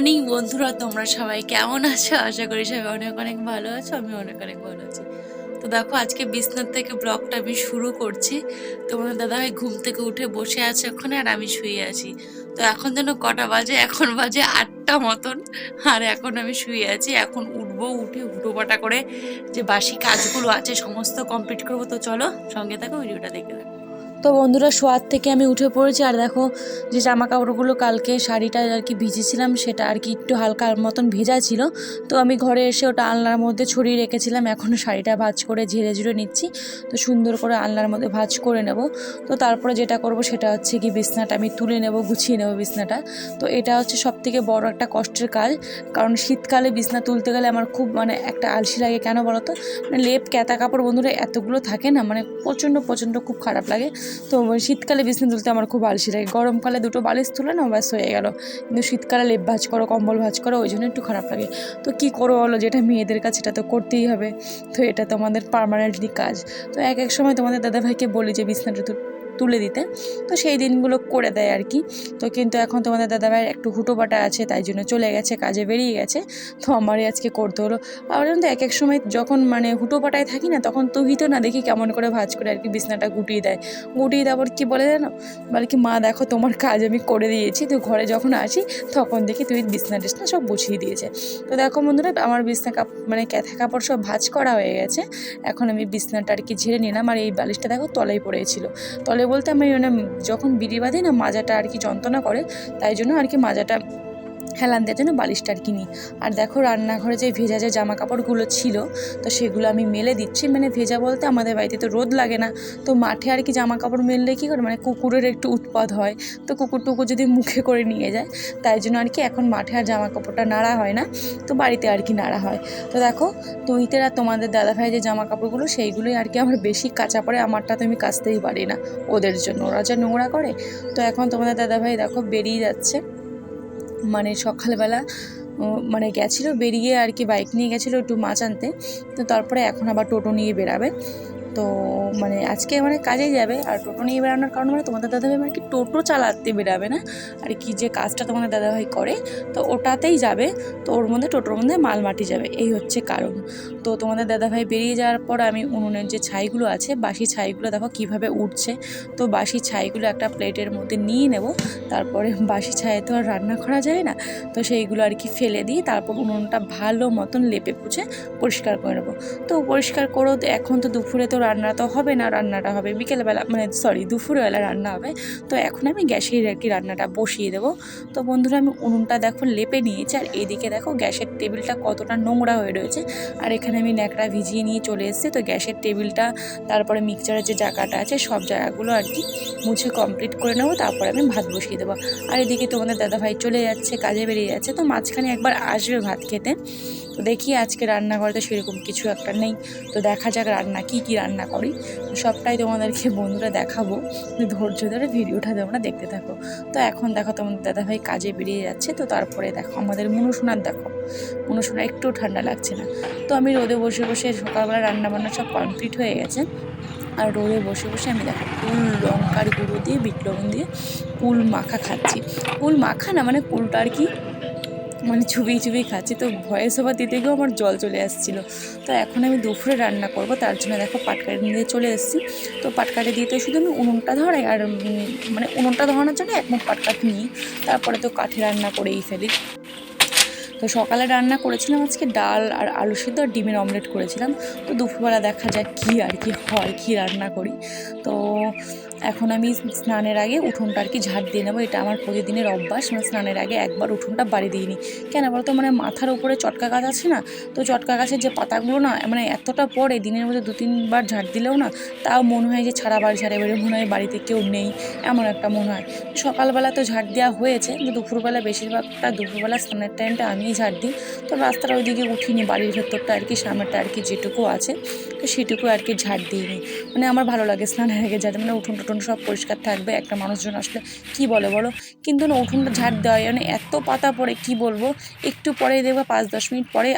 Morning, বন্ধুরা, তোমরা সবাই কেমন আছো? আশা করি সবাই অনেক অনেক ভালো আছো আমি অনেক অনেক ভালো আছি। তো দেখো, আজকে বিছনার থেকে ব্লগটা আমি শুরু করছি। তোমাদের দাদাভাই ঘুম থেকে উঠে বসে আছে ওখানে আর আমি শুয়ে আছি। তো এখন যেন কটা বাজে? এখন বাজে আটটা মতন। আর এখন আমি শুয়ে আছি। এখন উঠবো, উঠে হুটোপাটা করে যে বাসি কাজগুলো আছে, সমস্ত কমপ্লিট করব। তো চলো সঙ্গে থাকো, ভিডিওটা দেখে দেখো তো বন্ধুরা শোয়ার থেকে আমি উঠে পড়েছি আর দেখো যে জামা কাপড়গুলো কালকে শাড়িটা আর কি ভিজেছিলাম, সেটা আর কি একটু হালকা মতন ভেজা ছিল। তো আমি ঘরে এসে ওটা আলনার মধ্যে ছড়িয়ে রেখেছিলাম, এখনও শাড়িটা ভাজ করে ঝেড়ে ঝুড়ে নিচ্ছি। তো সুন্দর করে আলনার মধ্যে ভাজ করে নেব। তো তারপরে যেটা করব সেটা হচ্ছে কি বিছনাটা আমি তুলে নেব, গুছিয়ে নেব বিছনাটা। তো এটা হচ্ছে সব থেকে বড় একটা কষ্টের কাজ, কারণ শীতকালে বিছনা তুলতে গেলে আমার খুব মানে একটা আলসি লাগে, কেন বলো তো মানে লেপ, ক্যাতা কাপড় বন্ধুরা এতগুলো থাকে না মানে প্রচণ্ড প্রচণ্ড খুব খারাপ লাগে। তো শীতকালে বিছনা তুলতে আমার খুব আলসি লাগে। গরমকালে দুটো বালিশ তুলে না ব্যাস হয়ে গেল। কিন্তু শীতকালে লেপ ভাজ করো, কম্বল ভাজ করো, ওই জন্য একটু খারাপ লাগে। তো কী করো বলো, যেটা মেয়েদের কাছে এটা তো করতেই হবে। তো এটা তোমাদের পারমানেন্টলি কাজ। তো এক এক সময় তোমাদের দাদাভাইকে বলি যে, বিছনাটা তুলে দিতে। তো সেই দিনগুলো করে দেয় আর কি। তো কিন্তু এখন তোমাদের দাদাভাইয়ের একটু হুটোপাটা আছে, তাই জন্য চলে গেছে, কাজে বেরিয়ে গেছে। তো আমারই আজকে করতে হলো। জানো তো, এক এক সময় যখন মানে হুটোপাটায় থাকি না, তখন তুহিত না দেখি কেমন করে ভাজ করে আর কি বিছনাটা গুটিয়ে দেয়। গুটিয়ে দেওয়ার কি বলে জানো? বলে কি, মা, দেখো তোমার কাজ আমি করে দিয়েছি। তো ঘরে যখন আসি, তখন দেখি তুই বিছনা টিছনা সব গুছিয়ে দিয়েছে। তো দেখো বন্ধুরা, আমার বিছনা কাপ মানে ক্যাথা কাপড় সব ভাজ করা হয়ে গেছে। এখন আমি বিছনাটা আর কি ঝেড়ে নিলাম। আর এই বালিশটা দেখো তলায় পড়েছিল। তলে বলতে আমি মানে যখন বিড়ি বাঁধে না, মাজাটা আর কি যন্ত্রণা করে, তাই জন্য আর কি মাজাটা হেলান দেওয়ার জন্য বালিশটা আর কি নিই আর দেখো রান্নাঘরে যে ভেজা যে জামা কাপড়গুলো ছিল, তো সেগুলো আমি মেলে দিচ্ছি। মানে ভেজা বলতে আমাদের বাড়িতে তো রোদ লাগে না, তো মাঠে আর কি জামা কাপড় মেললে কী করে? মানে কুকুরের একটু উৎপাদ হয়, তো কুকুর টুকুর যদি মুখে করে নিয়ে যায়, তাই জন্য আর কি এখন মাঠে আর জামা কাপড়টা নাড়া হয় না, তো বাড়িতে আর কি নাড়া হয়। তো দেখো তুইতের আর তোমাদের দাদাভাই যে জামা কাপড়গুলো সেইগুলোই আর কি আমার বেশি কাঁচা পড়ে, আমারটা তো আমি কাচতেই পারি না ওদের জন্য। ওরা যা নোংরা করে, তো এখন তোমাদের দাদাভাই দেখো বেরিয়ে যাচ্ছে। মানে সকালবেলা মানে গেছিল, বেরিয়ে আর কি বাইক নিয়ে গেছিল একটু মাছ আনতে। তো তারপরে এখন আবার টোটো নিয়ে বেরাবে। তো মানে আজকে মানে কাজে যাবে। আর টোটো নিয়ে বেরানোর কারণ মানে তোমাদের দাদাভাই মানে কি টোটো চালাতে বেরাবে না? আর কি যে কাজটা তোমাদের দাদাভাই করে, তো ওটাতেই যাবে। তো ওর মধ্যে, টোটোর মধ্যে মাল মাটি যাবে, এই হচ্ছে কারণ। তো তোমাদের দাদাভাই বেরিয়ে যাওয়ার পর আমি উনুনের যে ছাইগুলো আছে, বাসি ছাইগুলো দেখো কীভাবে উঠছে। তো বাসি ছাইগুলো একটা প্লেটের মধ্যে নিয়ে নেব, তারপরে বাসি ছায়ে তো আর রান্না করা যায় না। তো সেইগুলো আর কি ফেলে দিয়ে তারপর উনুনটা ভালো মতন লেপে পুছে পরিষ্কার করে নেব। তো পরিষ্কার করেও তো এখন তো দুপুরে তো রান্না তো হবে না, রান্নাটা হবে বিকেলবেলা মানে সরি দুপুরবেলা রান্না হবে। তো এখন আমি গ্যাসের আর কি রান্নাটা বসিয়ে দেবো। তো বন্ধুরা, আমি উনুনটা দেখো লেপে নিয়েছি, আর এদিকে দেখো গ্যাসের টেবিলটা কতটা নোংরা হয়ে রয়েছে। আর এখানে আমি ন্যাকড়া ভিজিয়ে নিয়ে চলে এসেছি। তো গ্যাসের টেবিলটা, তারপরে মিক্সচারের যে জায়গাটা আছে, সব জায়গাগুলো আর কি মুছে কমপ্লিট করে নেব। তারপরে আমি ভাত বসিয়ে দেবো। আর এদিকে তোমাদের দাদাভাই চলে যাচ্ছে, কাজে বেরিয়ে যাচ্ছে। তো মাঝখানে একবার আসবে ভাত খেতে। তো দেখি আজকে রান্নাঘরে তো সেরকম কিছু একটা নেই। তো দেখা যাক রান্না, কি কি রান্না করি। সবটাই তোমাদেরকে বন্ধুরা দেখাবো। ধৈর্য ধরে ভিডিওটা তোমরা দেখতে থাকো। তো এখন দেখো তোমাদের দাদাভাই কাজে বেরিয়ে যাচ্ছে। তো তারপরে দেখো আমাদের মনুসোনার দেখো। মনুসোনা একটু ঠান্ডা লাগছে না। তো আমি রোদে বসে বসে সকালবেলা রান্না বান্না সব কমপ্লিট হয়ে গেছে। আর রোদে বসে বসে আমি দেখো কুল লঙ্কার গুঁড়ো দিয়ে, বিট লবণ দিয়ে কুল মাখা খাচ্ছি। কুল মাখা না মানে কুলটা আর কি মানে চুবিয়ে চুবিয়ে খাচ্ছি। তো ভয়ে ওভার দিতে গিয়েও আমার জল চলে আসছিল। তো এখন আমি দুপুরে রান্না করব, তার জন্য দেখো পাটকাটি নিয়ে চলে এসেছি। তো পাটকাটি দিয়ে তো শুধু আমি উনুনটা ধরাই আর মানে উনুনটা ধরানোর জন্য এক মুখ পাটকাঠ নিই। তারপরে তো কাঠে রান্না করেই ফেলি। তো সকালে রান্না করেছিলাম আজকে ডাল আর আলু সিদ্ধ আর ডিমের অমলেট করেছিলাম। তো দুপুরবেলা দেখা যাক কী আর কি হয়, কী রান্না করি। তো এখন আমি স্নানের আগে উঠোনটা আর কি ঝাড় দিয়ে নেব। এটা আমার প্রতিদিনের অভ্যাস। মানে স্নানের আগে একবার উঠোনটা বাড়ি দিয়ে নিই। কেন বলতো? মানে মাথার উপরে চটকা গাছ আছে না? তো চটকা গাছের যে পাতাগুলো না মানে এতটা পড়ে দিনের মধ্যে দু, তিনবার ঝাড় দিলেও না, তাও মনে হয় যে ছাড়া বাড়ি ঝাড়ে বেড়ে মনে হয় বাড়িতে কেউ নেই, এমন একটা মনে হয়। সকালবেলা তো ঝাড় দেওয়া হয়েছে। কিন্তু দুপুরবেলা বেশিরভাগটা দুপুরবেলা স্নানের টাইমটা আমিই ঝাড় দিই। তো রাস্তার ওইদিকে উঠিনি, বাড়ির ভেতরটা আর কি সামনেটা আর কি যেটুকু আছে, তো সেটুকু আর কি ঝাড় দিইনি। মানে আমার ভালো লাগে স্নানের আগে ঝাড় মানে উঠোন টুঠোন সব পরিষ্কার থাকবে, একটা মানুষজন আসলে কি বলে বলো? কিন্তু না, উঠোনটা ঝাড় দেওয়া মানে এত পাতা পড়ে, কি বলব? একটু পরে দেখবে পাঁচ দশ মিনিট পরে